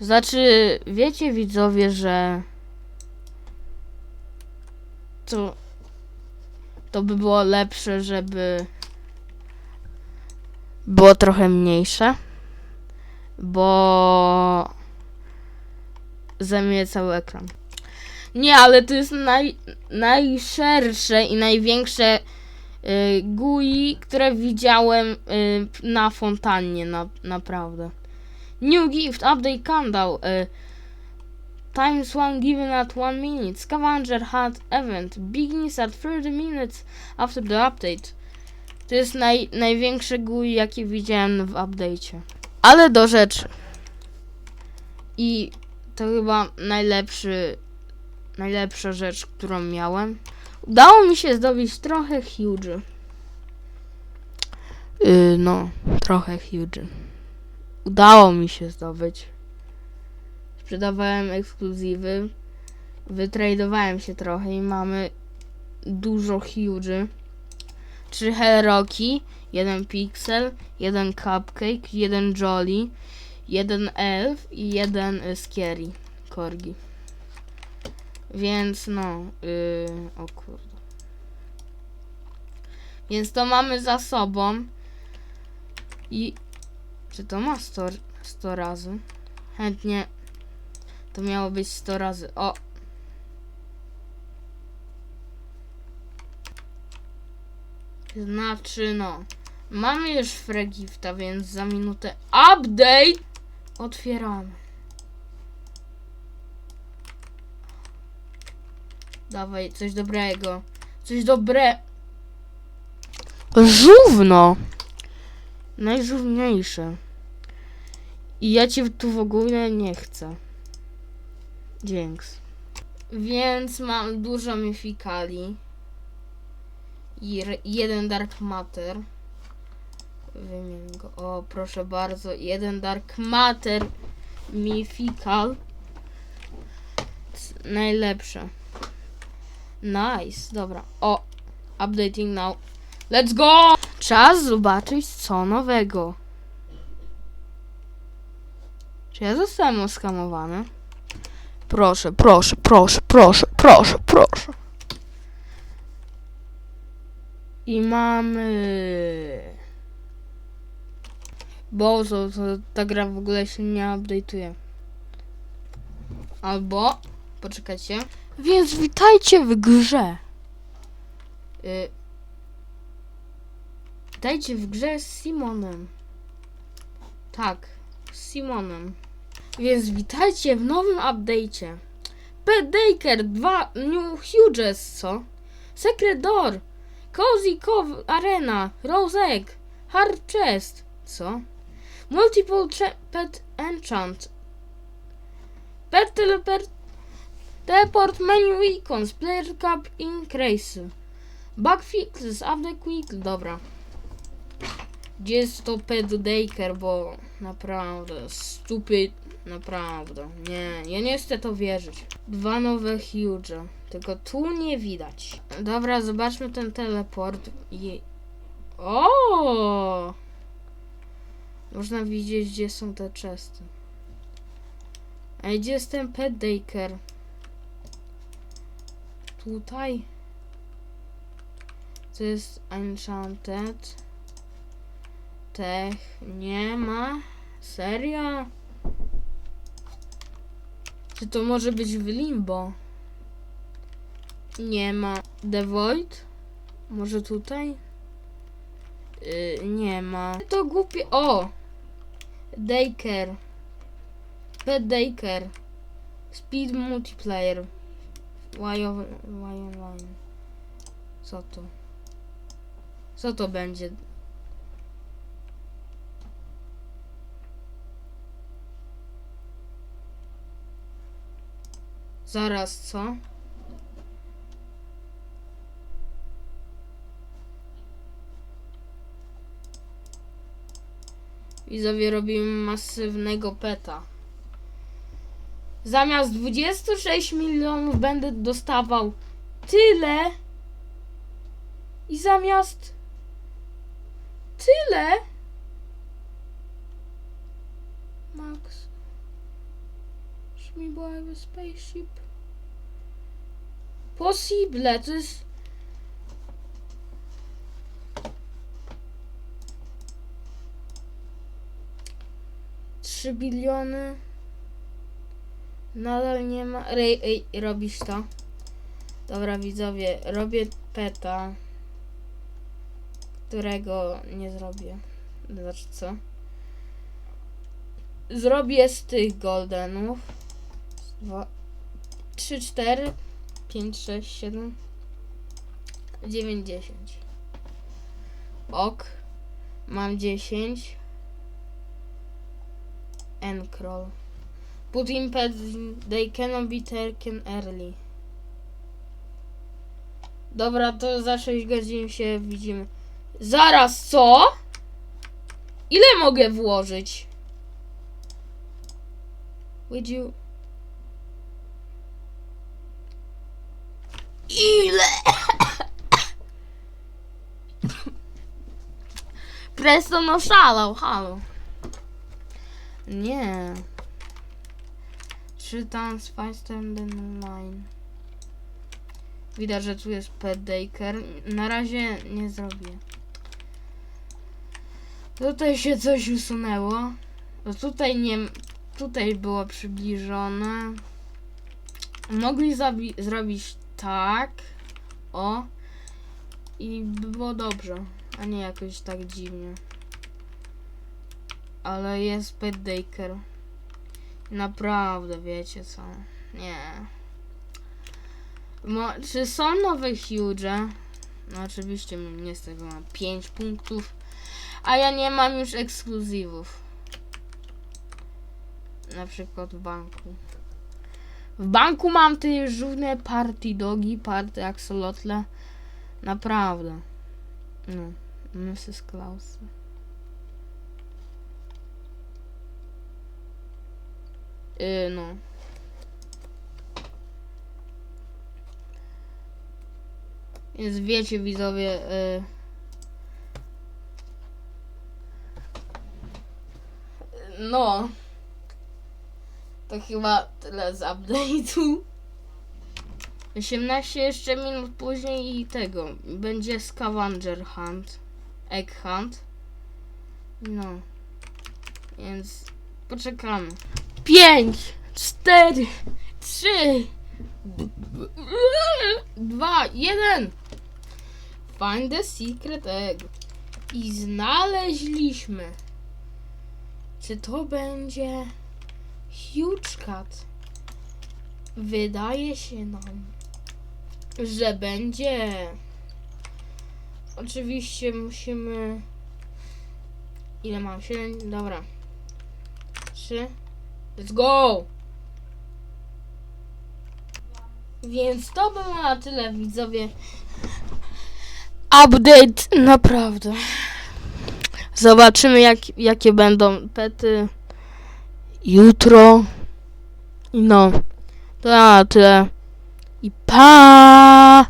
Znaczy, wiecie widzowie, że to to by było lepsze, żeby było trochę mniejsze, bo zajmuje cały ekran. Nie, ale to jest naj, najszersze i największe y, GUI, które widziałem y, na fontannie, na, naprawdę. New gift, update countdown. Uh, times one given at one minute. Scavenger hunt event begins at 30 minutes after the update. To jest naj, największe GUI, jakie widziałem w update'cie. Ale do rzeczy. I to chyba najlepszy, najlepsza rzecz, którą miałem. Udało mi się zdobyć trochę huge. Yy, no, trochę huge udało mi się zdobyć. Sprzedawałem ekskluzywy, wytradowałem się trochę i mamy dużo huge. Trzy Hellrocki, jeden Pixel, jeden Cupcake, jeden Jolly, jeden Elf i jeden y, Scary Corgi. Więc no, yy, o kurde. Więc to mamy za sobą. I czy to ma 100, 100 razy? Chętnie. To miało być 100 razy. O! Znaczy no. Mamy już fregifta, więc za minutę update otwieramy. Dawaj, coś dobrego. Coś dobre. Żówno! Najżówniejsze. I ja cię tu w ogóle nie chcę. Dzięks. Więc mam dużo myfikali. I jeden Dark Matter. Wymień go. O, proszę bardzo. Jeden Dark Matter. C- Najlepsze. Nice. Dobra. O. Updating now. Let's go! Czas zobaczyć co nowego. Czy ja zostałem oskamowany? Proszę, proszę, proszę, proszę, proszę, proszę. I mamy... Bozo, to ta gra w ogóle się nie update'uje. Albo... Poczekajcie. Więc witajcie w grze. Y... Witajcie w grze z Simonem. Tak, z Simonem. Więc witajcie w nowym update'cie. Pet Daker 2 New Huges, co? Secret Door, Cozy Cove Arena, Rose Egg, Hard Chest, co? Multiple Pet Enchant, Pet Teleport, Teleport Menu Icons, Player Cup Increase, Bug Fixes, Update Quick, dobra. Gdzie jest to Pet bo naprawdę stupid, naprawdę, nie, ja nie chcę to wierzyć. Dwa nowe huge, tylko tu nie widać. Dobra, zobaczmy ten teleport. O! Można widzieć, gdzie są te chesty. A gdzie jest ten Pet Daker? Tutaj? To jest Enchanted. Tech nie ma? Serio? Czy to może być w limbo? Nie ma. The Void? Może tutaj? Yy, nie ma. To głupie. O! Daker. Pet Daker. Speed Multiplayer. Why, why online? Co to? Co to będzie? Zaraz, co? Widzowie robimy masywnego peta. Zamiast 26 milionów będę dostawał tyle. I zamiast tyle. Max. By the spaceship. Possible, to jest... Trzy biliony. Nadal nie ma. Rej, ej, robisz to. Dobra, widzowie, robię peta, którego nie zrobię. Znaczy co? Zrobię z tych goldenów. Dwa, trzy, cztery, pięć, sześć, siedem, dziewięć, dziesięć. Ok. Mam dziesięć. Encroll. Put in pets, they cannot be taken early. Dobra, to za 6 godzin się widzimy. Zaraz, co? Ile mogę włożyć? Would you... Ile? Preston oszalał, halo. Nie. Czytam Spice than Line. Widać, że tu jest pet Daker. Na razie nie zrobię. Tutaj się coś usunęło. No tutaj nie... Tutaj było przybliżone. Mogli zrobić tak. O. I by było dobrze. A nie jakoś tak dziwnie. Ale jest pet Daker. Naprawdę, wiecie co? Nie. Mo, czy są nowe huge? No oczywiście tego mam 5 punktów. A ja nie mam już ekskluzywów. Na przykład w banku. W banku mam te żółte party dogi, party axolotle. Naprawdę. No. Mrs. Klaus. Yy, no. Więc wiecie widzowie, y... no, to chyba tyle z update'u. 18 jeszcze minut później i tego, będzie scavenger hunt, egg hunt. No, więc poczekamy. 5, 4, 3, 2, 1. Find the secret egg. I znaleźliśmy. Czy to będzie huge cat? Wydaje się nam, że będzie. Oczywiście musimy. Ile mam? 7? Dobra. 3. Let's go! Więc to było na tyle, widzowie. Update, naprawdę. Zobaczymy, jak, jakie będą pety jutro. No, to na tyle. I pa!